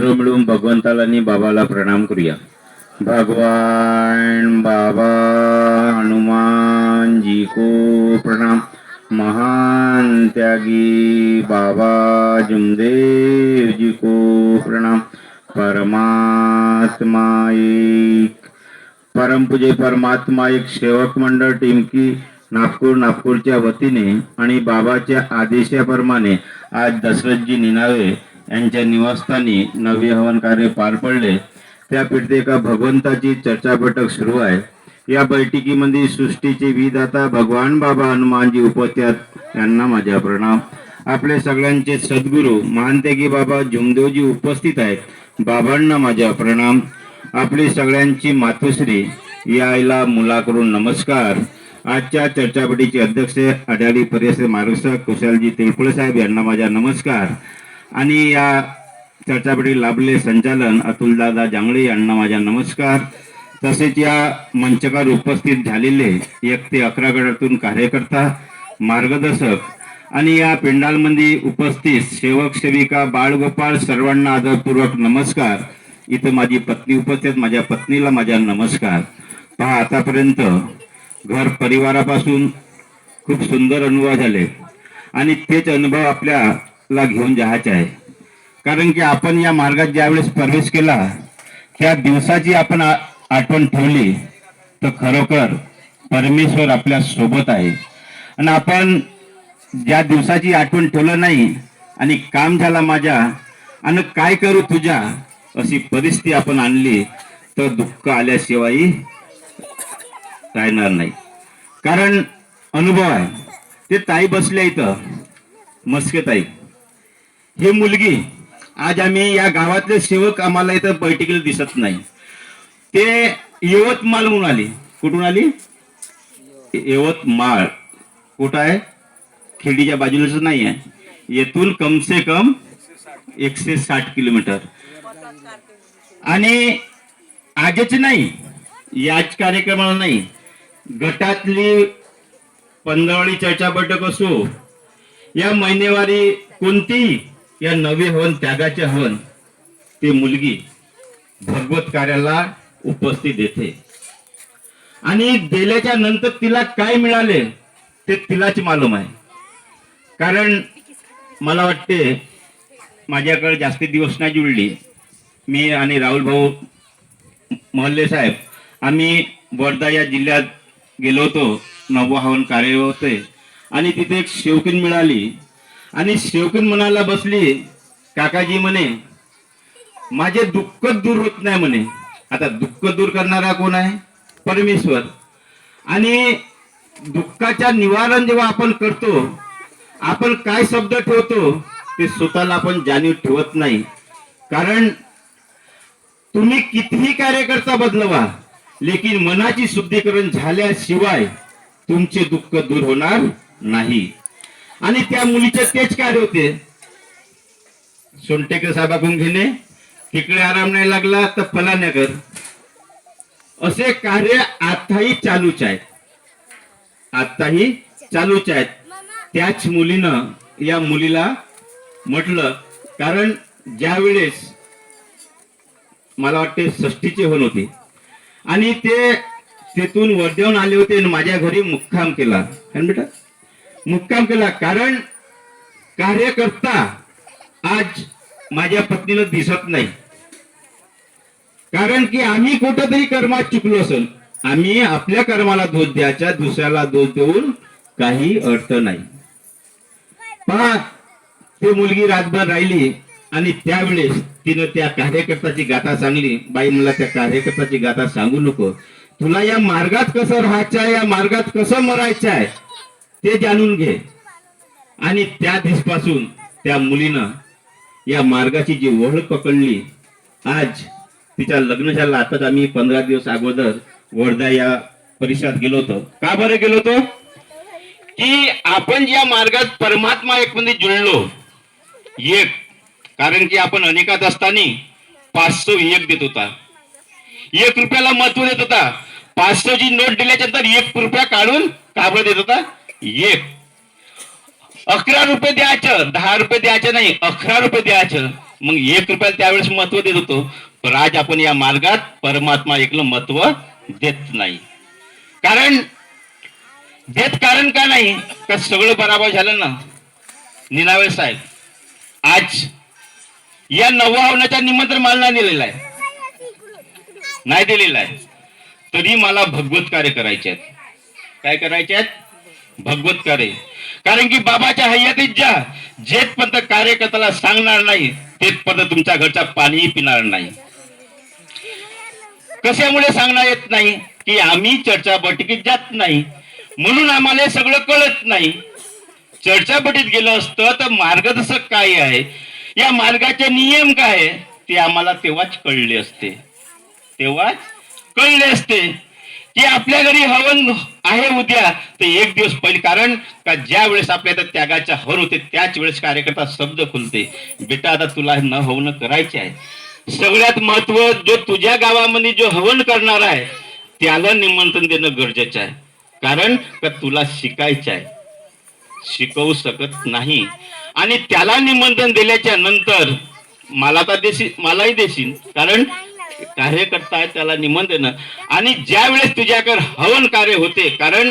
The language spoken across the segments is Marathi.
सर्व मिळून भगवंताला आणि बाबाला प्रणाम करूया. भगवान बाबा हनुमान जी को प्रणाम. महान त्यागी बाबा जुमदेव जी को प्रणाम. परमात्मा एक. परमपूजे परमात्मा एक सेवक मंडळ टिमकी नागपूर नागपूरच्या वतीने आणि बाबाच्या आदेशाप्रमाणे आज दशरथजी निनावे यांच्या निवासस्थानी नवे हवन कार्य पार पडले. त्यापैकी एका भगवंताची चर्चा बैठक सुरू आहे. या बैठकीमध्ये सृष्टीचे विधाता भगवान बाबा हनुमानजी उपत्यात यांना माझ्या प्रणाम. आपले सगळ्यांचे सद्गुरू महानतेगी बाबा जुमदेवजी उपस्थित आहेत. बाबांना माझ्या प्रणाम. आपली सगळ्यांची मातोश्री या आईला मुलाकडून नमस्कार. आजच्या चर्चापटीचे अध्यक्ष अडाली परिसर मार्गदर्शक कुशालजी तिळपुळे साहेब यांना माझा नमस्कार. आणि या चर्चापटी लाभले संचालन अतुलदादा जांगळे यांना माझा नमस्कार. तसेच या मंचकार उपस्थित झालेले एक ते अकरा गटातून कार्यकर्ता मार्गदर्शक आणि या पेंडालमध्ये उपस्थित सेवक सेविका बाळगोपाळ सर्वांना आदरपूर्वक नमस्कार. इथं माझी पत्नी उपस्थित माझ्या पत्नीला माझा नमस्कार. पहा आतापर्यंत घर परिवारापासून खूप सुंदर अनुभव झाले. आणि तेच अनुभव आपल्या ला घेऊन जायचे आहे. कारण की आपण या मार्गात ज्यावेळेस प्रवेश केला त्या दिवसाची आपण आठवण ठेवली तर खरोखर परमेश्वर आपल्यासोबत आहे. आणि आपण ज्या दिवसाची आठवण ठेवलं नाही आणि काम झाला माझ्या आणि काय करू तुझ्या अशी परिस्थिती आपण आणली तर दुःख आल्याशिवाय राहणार नाही. कारण अनुभव आहे. ते ताई बसल्या इथं मस्के ताई हे मुलगी आज आम्ही या गावातले सेवक आम्हाला इथं बैठकीला दिसत नाही. ते यवतमाळ म्हणून आली. कुठून आली? यवतमाळ. कुठं आहे? खेडीच्या बाजूलाच नाही आहे. येथून कम से कम एकशे साठ किलोमीटर. आणि आजच नाही याच कार्यक्रमाला नाही. गटातली पंधरावडी चर्चा बैठक असो या महिनेवारी कोणतीही या नवे हवन त्यागाचे हवन ते मुलगी भगवत कार्याला उपस्थित येते आणि गेल्याच्यानंतर तिला काय मिळाले ते तिलाच मालूम आहे. कारण मला वाटते माझ्याकडे जास्ती दिवस नाही जुळली. मी आणि राहुल भाऊ महल्ले साहेब आम्ही वर्धा या जिल्ह्यात गेलो होतो. नववा हवन कार्य होते. आणि तिथे एक शेवकीन मिळाली. आणि शेवकून मनाला बसली काकाजी म्हणे माझे दुःख दूर होत नाही म्हणे. आता दुःख दूर करणारा कोण आहे? परमेश्वर. आणि दुःखाच्या निवारण जेव्हा आपण करतो आपण काय शब्द ठेवतो ते स्वतःला आपण जाणीव ठेवत नाही. कारण तुम्ही कितीही कार्यकर्ता बदलवा लेकिन मनाची शुद्धीकरण झाल्याशिवाय तुमचे दुःख दूर होणार नाही. आणि त्या मुलीचे तेच कार्य होते? सोनटेकर साहेबाकडून घेणे. तिकडे आराम नाही लागला तर फलानगर. असे कार्य आताही चालूच आहेत. आताही चालूच आहेत. त्याच मुलीनं या मुलीला म्हटलं कारण ज्या वेळेस मला वाटते षष्टीचे होण होते. आणि ते तेथून वर्ध्याहून आले होते आणि माझ्या घरी मुक्काम केला. बेटा? मुक्काम केला कारण कार्यकर्ता आज माझ्या पत्नीला दिसत नाही. कारण की आम्ही कुठंतरी कर्मात चुकलो असेल. आम्ही आपल्या कर्माला दोष द्यायचा दुसऱ्याला दोष देऊन काही अर्थ नाही. पहा ते मुलगी रातभर राहिली आणि त्यावेळेस तिनं त्या कार्यकर्त्याची गाथा सांगली. बाई मला त्या कार्यकर्त्याची गाथा सांगू नको. तुला या मार्गात कसं राहायचं आहे या मार्गात कसं मरायचं आहे ते जाणून घे. आणि त्या दिसपासून त्या मुलीनं या मार्गाची जी ओळख पकडली आज तिच्या लग्न झालं आताच आम्ही पंधरा दिवस अगोदर वर्धा या परिसरात गेलो होतो. का बरं गेलो होतो? की आपण ज्या मार्गात परमात्मा एक मध्ये जुळलो एक. कारण की आपण अनेकात असताना पाचशे एक देत होता. एक रुपयाला महत्त्व देत होता. पाचशेची नोट दिल्याच्या नंतर एक रुपया काढून काबरं देत होता? एक. अकरा रुपये द्यायचं दहा रुपये द्यायचं नाही अकरा रुपये द्यायचं. मग एक रुपयाला त्यावेळेस महत्त्व देत होतो. पण आज आपण या मार्गात परमात्मा एकलं महत्त्व देत नाही. कारण देत कारण का नाही? का सगळं बराबर झालं ना? निनावे साहेब आज या नववा निमंत्रण मला नाही दिलेला आहे. नाही दिलेलं आहे. तरी मला भगवत कार्य करायचे आहेत. काय करायचे आहेत? भगवत कार्य. कारण की बाबाच्या हयातीत ज्या जेथपर्यंत कार्यकर्त्याला सांगणार नाही तेथपर्यंत तुमच्या घरचा पाणीही पिणार नाही. कशामुळे सांगणार येत नाही? की आम्ही चर्चा बैठकीत जात नाही. म्हणून आम्हाला सगळं कळत नाही. चर्चापटीत गेलो गेलं असतं तर मार्गदर्शक काय आहे? या मार्गाचे नियम काय आहे? ते आम्हाला तेव्हाच कळले असते. तेव्हाच कळले असते. की आपल्या घरी हवन आहे उद्या तर एक दिवस पहिले कारण का ज्या वेळेस आपल्या इथं त्यागाच्या हवन होते त्याच वेळेस कार्यकर्ता शब्द खुलते. बेटा आता तुला न हवन करायचे आहे. सगळ्यात महत्त्व जो तुझ्या गावामध्ये जो हवन करणार आहे त्याला निमंत्रण देणं गरजेचं आहे. कारण का तुला शिकायचं आहे. शिकवू शकत नाही. आणि त्याला निमंत्रण दिल्याच्या नंतर मला तर देशील मलाही देशील. कारण कार्यकर्ता आहे त्याला निमंत्रण आणि ज्या वेळेस तुझ्याकडे हवन कार्य होते कारण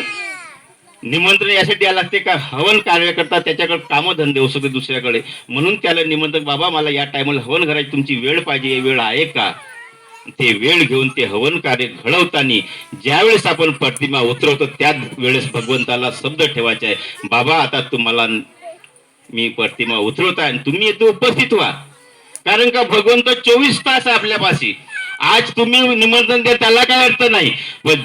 निमंत्रण यासाठी यायला लागते का? हवन कार्यकर्ता त्याच्याकडे कामधंदे असू शकते दुसऱ्याकडे. म्हणून त्याला निमंत्रण बाबा मला या टायमाला हवन करायची तुमची वेळ पाहिजे वेळ आहे का? ते वेळ घेऊन ते हवन कार्य घडवताना ज्यावेळेस आपण प्रतिमा उतरवतो त्याच वेळेस भगवंताला शब्द ठेवायचा आहे बाबा आता तुम्हाला मी प्रतिमा उतरवत आहे आणि तुम्ही येथे उपस्थित व्हा. कारण का? भगवंत चोवीस तास आहे आपल्यापाशी आज तुम्ही निमंत्रण द्या त्याला काय अर्थ नाही. पण